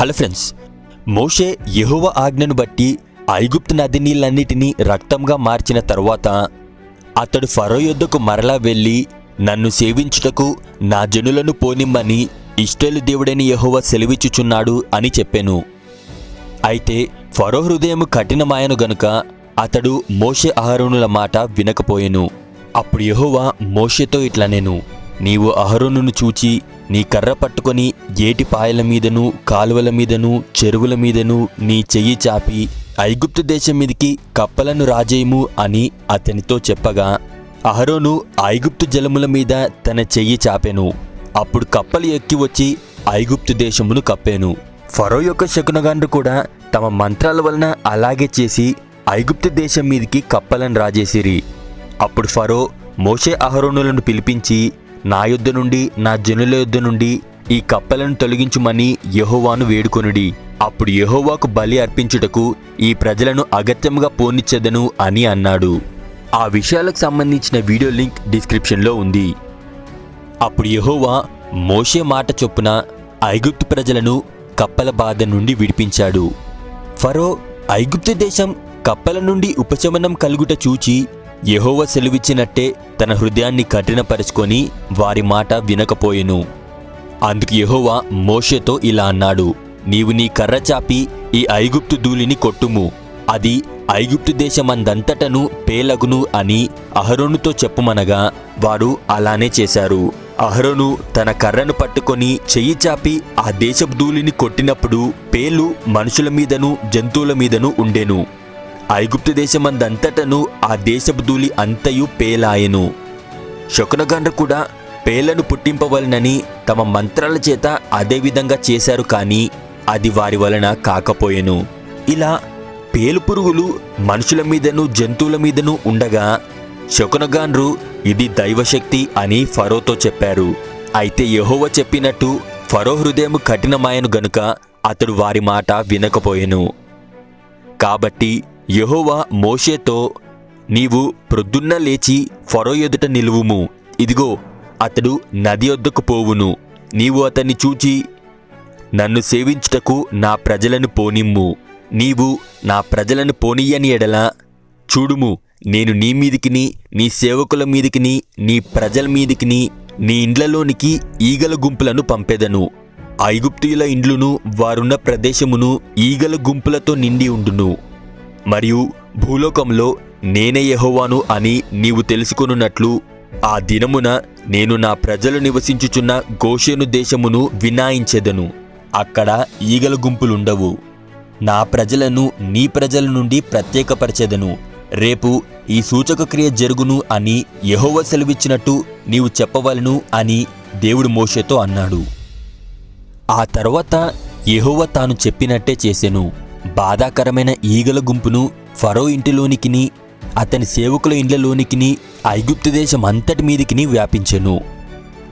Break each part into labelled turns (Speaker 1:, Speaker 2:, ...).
Speaker 1: Hello friends మోషే యహువ ఆజ్ఞను బట్టి ఐగుప్తు నది నీళ్ళన్నిటినీ రక్తంగా మార్చిన తరువాత అతడు ఫరో యొద్దకు మరలా వెళ్ళి నన్ను సేవించుటకు నా జనులను పోనిమ్మని ఇష్టలు దేవుడైన యెహోవ సెలవిచ్చుచున్నాడు అని చెప్పాను. అయితే ఫరో హృదయం కఠినమాయను గనుక అతడు మోషే అహరుణుల మాట వినకపోయెను. అప్పుడు యెహోవా మోషేతో ఇట్లా నేను నీవు అహరుణును చూచి నీ కర్ర పట్టుకొని ఏటి పాయల మీదను కాలువల మీదను చెరువుల మీదను నీ చెయ్యి చాపి ఐగుప్తు దేశం మీదికి కప్పలను రాజేయము అని అతనితో చెప్పగా అహరోను ఐగుప్తు జలముల మీద తన చెయ్యి చాపెను. అప్పుడు కప్పలు ఎక్కి వచ్చి ఐగుప్తు దేశమును కప్పాను. ఫరో యొక్క శకునగాండ్రు కూడా తమ మంత్రాల వలన అలాగే చేసి ఐగుప్తు దేశం మీదికి కప్పలను రాజేసిరి. అప్పుడు ఫరో మోషే అహరోనులను పిలిపించి నా యుద్ధ నుండి నా జనుల యుద్ధ నుండి ఈ కప్పలను తొలగించుమని యహోవాను వేడుకొనుడి. అప్పుడు యహోవాకు బలి అర్పించుటకు ఈ ప్రజలను అగత్యముగా పోనిచ్చెదను అని అన్నాడు. ఆ విషయాలకు సంబంధించిన వీడియో లింక్ డిస్క్రిప్షన్లో ఉంది. అప్పుడు యహోవా మోషే మాట చొప్పున ఐగుప్తు ప్రజలను కప్పల బాధ నుండి విడిపించాడు. ఫరో ఐగుప్తు దేశం కప్పల నుండి ఉపశమనం కలుగుట చూచి యహోవ సెలవిచ్చినట్టే తన హృదయాన్ని కఠినపరుచుకొని వారి మాట వినకపోయెను. అందుకు యహోవా మోషేతో ఇలా అన్నాడు నీవు నీ కర్ర చాపి ఈ ఐగుప్తు ధూళిని కొట్టుము. అది ఐగుప్తు దేశమందంతటను పేలగును అని అహరోనుతో చెప్పుమనగా వారు అలానే చేశారు. అహరోను తన కర్రను పట్టుకొని చెయ్యి చాపి ఆ దేశపు ధూళిని కొట్టినప్పుడు పేలు మనుషుల మీదను జంతువుల మీదను ఉండెను. ఐగుప్తు దేశమందంతటను ఆ దేశపు అంతయు పేలాయెను. శకునగండ్ర కూడా పేలను పుట్టింపవలనని తమ మంత్రాల చేత అదే విధంగా చేశారు కానీ అది వారి వలన కాకపోయెను. ఇలా పేలు పురుగులు మనుషుల మీదను జంతువుల మీదను ఉండగా శకునగాన్రు ఇది దైవశక్తి అని ఫరోతో చెప్పారు. అయితే యహోవ చెప్పినట్టు ఫరో హృదయం కఠినమాయను గనుక అతడు వారి మాట వినకపోయెను. కాబట్టి యెహోవా మోషేతో నీవు ప్రొద్దున్న లేచి ఫరో ఎదుట నిలువుము. ఇదిగో అతడు నది వద్దకు పోవును. నీవు అతన్ని చూచి నన్ను సేవించుటకు నా ప్రజలను పోనిమ్ము. నీవు నా ప్రజలను పోనీయని ఎడల చూడుము. నేను నీ మీదికిని నీ సేవకుల మీదికిని నీ ప్రజల మీదికిని నీ ఇండ్లలోనికి ఈగల గుంపులను పంపెదను. ఐగుప్తియుల ఇండ్లును వారున్న ప్రదేశమును ఈగల గుంపులతో నిండి ఉండును. మరియు భూలోకంలో నేనే యహోవాను అని నీవు తెలుసుకొనున్నట్లు ఆ దినమున నేను నా ప్రజలు నివసించుచున్న గోషేను దేశమును వినాయించెదను. అక్కడ ఈగల గుంపులుండవు. నా ప్రజలను నీ ప్రజల నుండి ప్రత్యేకపరచెదను. రేపు ఈ సూచక క్రియ జరుగును అని యహోవ సెలవిచ్చినట్టు నీవు చెప్పవలను అని దేవుడు మోషేతో అన్నాడు. ఆ తర్వాత యహోవ తాను చెప్పినట్టే చేసెను. బాధాకరమైన ఈగల గుంపును ఫరో ఇంటిలోనికిని అతని సేవకుల ఇండ్లలోనికిని ఐగుప్తు దేశం అంతటి మీదికిని వ్యాపించెను.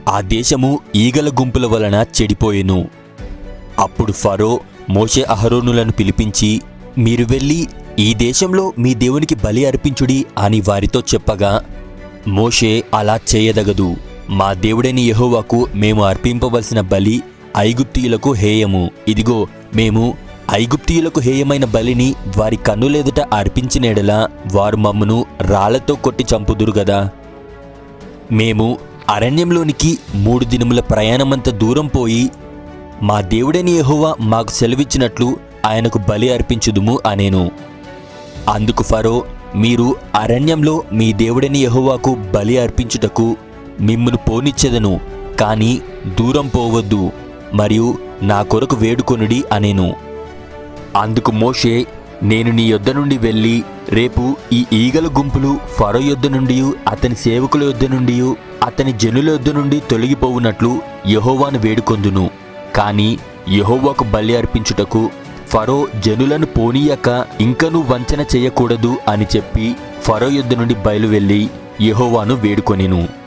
Speaker 1: ఆ దేశము ఈగల గుంపుల వలన చెడిపోయెను. అప్పుడు ఫరో మోషే అహరోనులను పిలిపించి మీరు వెళ్ళి ఈ దేశంలో మీ దేవునికి బలి అర్పించుడి అని వారితో చెప్పగా మోషే అలా చేయదగదు. మా దేవుడైన యెహోవాకు మేము అర్పింపవలసిన బలి ఐగుప్తీయులకు హేయము. ఇదిగో మేము ఐగుప్తియులకు హేయమైన బలిని వారి కన్నులెదుట అర్పించినెడలా వారు మమ్మను రాళ్ళతో కొట్టి చంపుదురు గదా. మేము అరణ్యంలోనికి మూడు దినముల ప్రయాణమంత దూరం పోయి మా దేవుడని యహోవా మాకు సెలవిచ్చినట్లు ఆయనకు బలి అర్పించుదుము అనేను. అందుకు ఫరో మీరు అరణ్యంలో మీ దేవుడని యహోవాకు బలి అర్పించుటకు మిమ్మను పోనిచ్చెదను కానీ దూరం పోవద్దు మరియు నా కొరకు వేడుకొనుడి అనేను. అందుకు మోషే నేను నీ యొద్ద నుండి వెళ్ళి రేపు ఈ ఈగల గుంపులు ఫరో యొద్ద నుండి అతని సేవకుల యొద్ద నుండి అతని జనుల యొద్ద నుండి తొలగిపోవునట్లు యహోవాను వేడుకొందును. కాని యహోవాకు బలి అర్పించుటకు ఫరో జనులను పోనీయక ఇంకనూ వంచన చేయకూడదు అని చెప్పి ఫరో యొద్ద నుండి బయలువెళ్ళి యహోవాను వేడుకొనిను.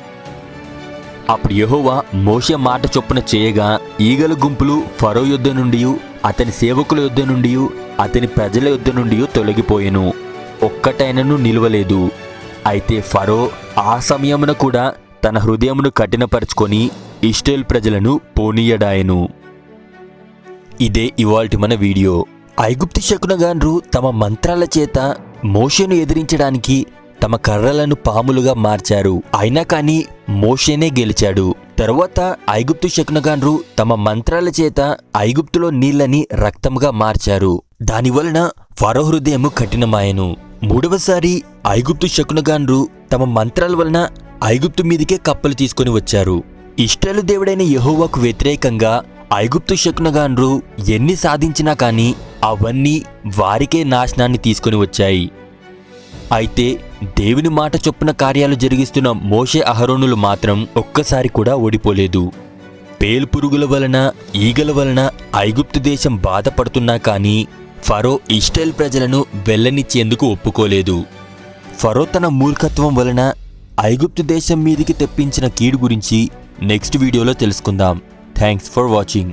Speaker 1: అప్పుడు యహోవా మోషే మాట చొప్పున చేయగా ఈగల గుంపులు ఫరో యుద్ధ నుండి అతని సేవకుల యుద్ధ నుండి అతని ప్రజల యుద్ధ నుండి తొలగిపోయెను. ఒక్కటైనను నిలవలేదు. అయితే ఫరో ఆ సమయమున కూడా తన హృదయమును కఠినపరుచుకొని ఇస్టేల్ ప్రజలను పోనీయడాయను. ఇదే ఇవాల్టి మన వీడియో. ఐగుప్తు శకునగాన్రు తమ మంత్రాల చేత మోషను ఎదిరించడానికి తమ కర్రలను పాములుగా మార్చారు. అయినా కానీ మోషేనే గెలిచాడు. తరువాత ఐగుప్తు శకునగాన్రు తమ మంత్రాల చేత ఐగుప్తులో నీళ్ళని రక్తంగా మార్చారు. దానివలన ఫరో హృదయము కఠినమాయను. మూడవసారి ఐగుప్తు శకునగాండ్రు తమ మంత్రాల వలన ఐగుప్తు మీదికే కప్పలు తీసుకొని వచ్చారు. ఇష్టాలు దేవుడైన యహోవాకు వ్యతిరేకంగా ఐగుప్తు శకునగాన్రు ఎన్ని సాధించినా కానీ అవన్నీ వారికే నాశనాన్ని తీసుకొని వచ్చాయి. అయితే దేవుని మాట చొప్పున కార్యాలు జరిగిస్తున్న మోషే అహరోనులు మాత్రం ఒక్కసారి కూడా ఓడిపోలేదు. పేల్పురుగుల వలన ఈగల వలన ఐగుప్తు దేశం బాధపడుతున్నా కానీ ఫరో ఇస్టైల్ ప్రజలను వెళ్ళనిచ్చేందుకు ఒప్పుకోలేదు. ఫరో తన మూర్ఖత్వం వలన ఐగుప్తు దేశం మీదికి తెప్పించిన కీడు గురించి నెక్స్ట్ వీడియోలో తెలుసుకుందాం. Thanks for watching.